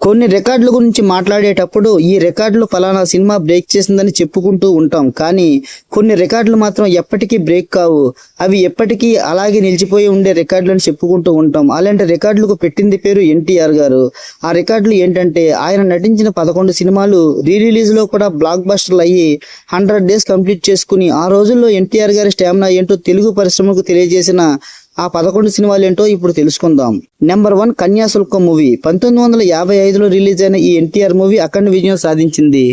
కొన్ని రికార్డుల గురించి మాట్లాడేటప్పుడు ఈ రికార్డులు ఫలానా సినిమా బ్రేక్ చేసిందని చెప్పుకుంటూ ఉంటాం. కానీ కొన్ని రికార్డులు మాత్రం ఎప్పటికీ బ్రేక్ కావు. అవి ఎప్పటికీ అలాగే నిలిచిపోయి ఉండే రికార్డులను చెప్పుకుంటూ ఉంటాం. అలాంటి రికార్డులకు పెట్టింది పేరు ఎన్టీఆర్ గారు. ఆ రికార్డులు ఏంటంటే ఆయన నటించిన పదకొండు సినిమాలు రీ రిలీజ్లో కూడా బ్లాక్ బస్టర్లు అయ్యి హండ్రెడ్ డేస్ కంప్లీట్ చేసుకుని ఆ రోజుల్లో ఎన్టీఆర్ గారి స్టామినా ఏంటో తెలుగు పరిశ్రమకు తెలియజేసిన ఆ పదకొండు సినిమాలు ఏంటో ఇప్పుడు తెలుసుకుందాం. Number one Kanyasulkam movie. పంతొమ్మిది వందల యాభై ఐదులో రిలీజ్ అయిన ఈ ఎన్టీఆర్ మూవీ అఖండ విజయం సాధించింది.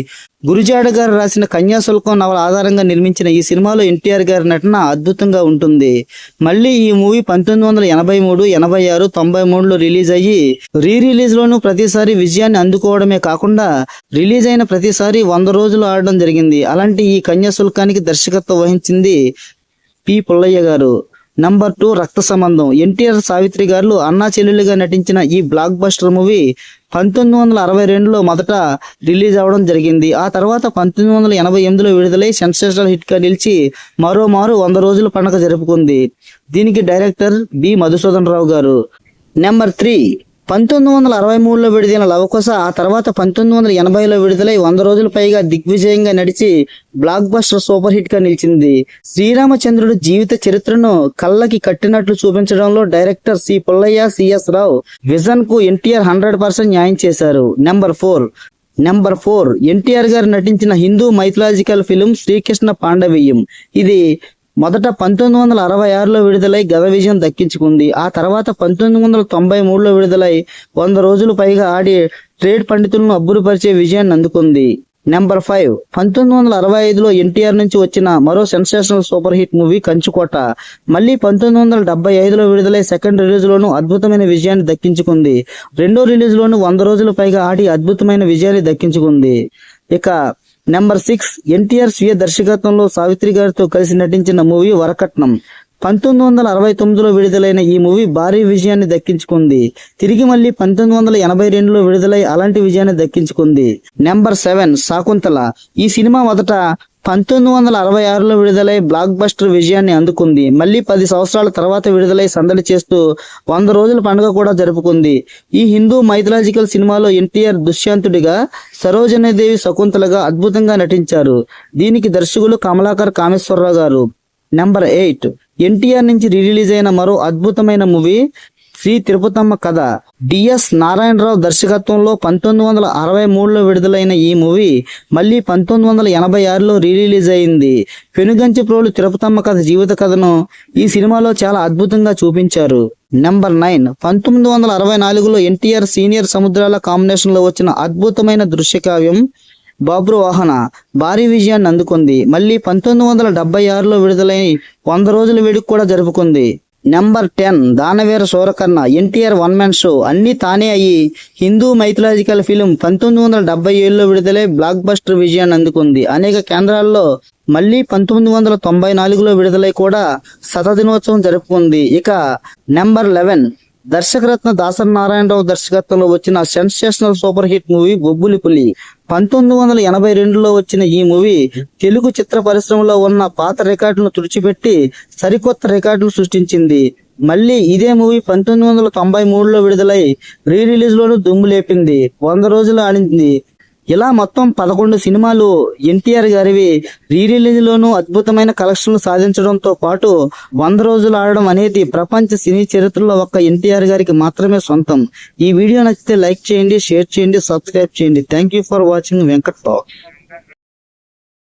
గురుజాడ గారు రాసిన కన్యాశుల్కం నవల ఆధారంగా నిర్మించిన ఈ సినిమాలో ఎన్టీఆర్ గారి నటన అద్భుతంగా ఉంటుంది. మళ్ళీ ఈ మూవీ పంతొమ్మిది వందల ఎనభై మూడు ఎనభై ఆరు తొంభై మూడులో రిలీజ్ అయ్యి రీ రిలీజ్లోనూ ప్రతిసారి విజయాన్ని అందుకోవడమే కాకుండా రిలీజ్ అయిన ప్రతిసారి వంద రోజులు ఆడడం జరిగింది. అలాంటి ఈ కన్యాశుల్కానికి దర్శకత్వం వహించింది పి పుల్లయ్య గారు. నంబర్ టూ రక్త సంబంధం. ఎన్టీఆర్ సావిత్రి గారు అన్నా చెల్లెలుగా నటించిన ఈ బ్లాక్ బస్టర్ మూవీ పంతొమ్మిది వందల అరవై రెండులో మొదట రిలీజ్ అవ్వడం జరిగింది. ఆ తర్వాత పంతొమ్మిది వందల ఎనభై ఎనిమిదిలో విడుదలై సెన్సేషనల్ హిట్గా నిలిచి మరోమారు వంద రోజుల పండుగ జరుపుకుంది. దీనికి డైరెక్టర్ బి. మధుసూదన్ రావు గారు. నెంబర్ త్రీ పంతొమ్మిది వందల అరవై మూడులో విడుదలైన లవకుశ ఆ తర్వాత పంతొమ్మిది వందల ఎనభైలో విడుదలై వంద రోజుల పైగా దిగ్విజయంగా నడిచి బ్లాక్ బస్టర్ సూపర్ హిట్గా నిలిచింది. శ్రీరామచంద్రుడు జీవిత చరిత్రను కళ్ళకి కట్టినట్లు చూపించడంలో director C Pullaiah C S Rao విజన్కు NTR hundred percent న్యాయం చేశారు. Number four. Number four. NTR గారు నటించిన హిందూ మైథలాజికల్ ఫిలిం శ్రీకృష్ణ పాండవీయం. ఇది మొదట పంతొమ్మిది వందల అరవై ఆరులో విడుదలై గత విజయం దక్కించుకుంది. ఆ తర్వాత పంతొమ్మిది వందల తొంభై మూడులో విడుదలై వంద రోజులు పైగా ఆడి ట్రేడ్ పండితులను అబ్బురుపరిచే విజయాన్ని అందుకుంది. Number five. పంతొమ్మిది వందల అరవై ఐదులో ఎన్టీఆర్ నుంచి వచ్చిన మరో సెన్సేషనల్ సూపర్ హిట్ మూవీ కంచుకోట. మళ్ళీ పంతొమ్మిది వందల డెబ్బై ఐదులో విడుదలై సెకండ్ రిలీజ్ లోను అద్భుతమైన విజయాన్ని దక్కించుకుంది. రెండో రిలీజ్ లోను వంద రోజుల పైగా ఆడి అద్భుతమైన విజయాన్ని దక్కించుకుంది. ఇక నెంబర్ సిక్స్ ఎన్టీఆర్ స్వీయ దర్శకత్వంలో సావిత్రి గారితో కలిసి నటించిన మూవీ వరకట్నం. పంతొమ్మిది వందల అరవై తొమ్మిదిలో విడుదలైన ఈ మూవీ భారీ విజయాన్ని దక్కించుకుంది. తిరిగి మళ్ళీ పంతొమ్మిది వందల ఎనభై రెండులో విడుదలై అలాంటి విజయాన్ని దక్కించుకుంది. Number seven Shakuntala. ఈ సినిమా మొదట పంతొమ్మిది వందల అరవై ఆరులో విడుదలై బ్లాక్ బస్టర్ విజయాన్ని అందుకుంది. మళ్ళీ పది సంవత్సరాల తర్వాత విడుదలై సందడి చేస్తూ వంద రోజుల పండుగ కూడా జరుపుకుంది. ఈ హిందూ మైథలాజికల్ సినిమాలో ఎన్టీఆర్ దుష్యంతుడిగా సరోజనీదేవి శకుంతలగా అద్భుతంగా నటించారు. దీనికి దర్శకులు కమలాకర్ కామేశ్వరరావు గారు. నెంబర్ ఎయిట్ ఎన్టీఆర్ నుంచి రిలీజ్ అయిన మరో అద్భుతమైన మూవీ శ్రీ తిరుపతమ్మ కథ. డిఎస్ నారాయణరావు దర్శకత్వంలో పంతొమ్మిది వందల అరవై మూడులో విడుదలైన ఈ మూవీ మళ్ళీ పంతొమ్మిది వందల ఎనభై ఆరులో రిలీజ్ అయింది. పెనుగంచి ప్రోలు తిరుపతమ్మ కథ జీవిత కథను ఈ సినిమాలో చాలా అద్భుతంగా చూపించారు. Number nine. పంతొమ్మిది వందల అరవై నాలుగులో ఎన్టీఆర్ సీనియర్ సముద్రాల కాంబినేషన్లో వచ్చిన అద్భుతమైన దృశ్యకావ్యం బాబ్రు వాహన భారీ విజయాన్ని అందుకుంది. మళ్ళీ పంతొమ్మిది వందల డెబ్బై ఆరులో విడుదలై వంద రోజుల వేడుక కూడా జరుపుకుంది. Number ten Danaveera Surakarna NTR one man show అన్ని తానే అయ్యి హిందూ మైథలాజికల్ ఫిలిం పంతొమ్మిది వందల డెబ్బై ఏడులో విడుదలై బ్లాక్ బస్టర్ విజయాన్ని అందుకుంది. అనేక కేంద్రాల్లో మళ్ళీ పంతొమ్మిది వందల తొంభై నాలుగులో విడుదలై కూడా శతదినోత్సవం జరుపుకుంది. ఇక నెంబర్ లెవెన్ దర్శకరత్న దాసరి నారాయణరావు దర్శకత్వంలో వచ్చిన sensational super hit movie Bobbili Puli. పంతొమ్మిది వందల ఎనభై రెండులో వచ్చిన ఈ మూవీ తెలుగు చిత్ర పరిశ్రమలో ఉన్న పాత రికార్డులను తుడిచిపెట్టి సరికొత్త రికార్డులు సృష్టించింది. మళ్ళీ ఇదే మూవీ పంతొమ్మిది వందల తొంభై మూడులో విడుదలై రీ రిలీజ్ లోను దుమ్ము లేపింది. వంద రోజులు ఆడింది. ఇలా మొత్తం పదకొండు సినిమాలు ఎన్టీఆర్ గారివి రీ రిలీజ్లోనూ అద్భుతమైన కలెక్షన్లు సాధించడంతో పాటు వంద రోజులు ఆడడం అనేది ప్రపంచ సినీ చరిత్రలో ఒక్క ఎన్టీఆర్ గారికి మాత్రమే సొంతం. ఈ వీడియో నచ్చితే లైక్ చేయండి షేర్ చేయండి సబ్స్క్రైబ్ చేయండి. Thank you for watching Venkat talk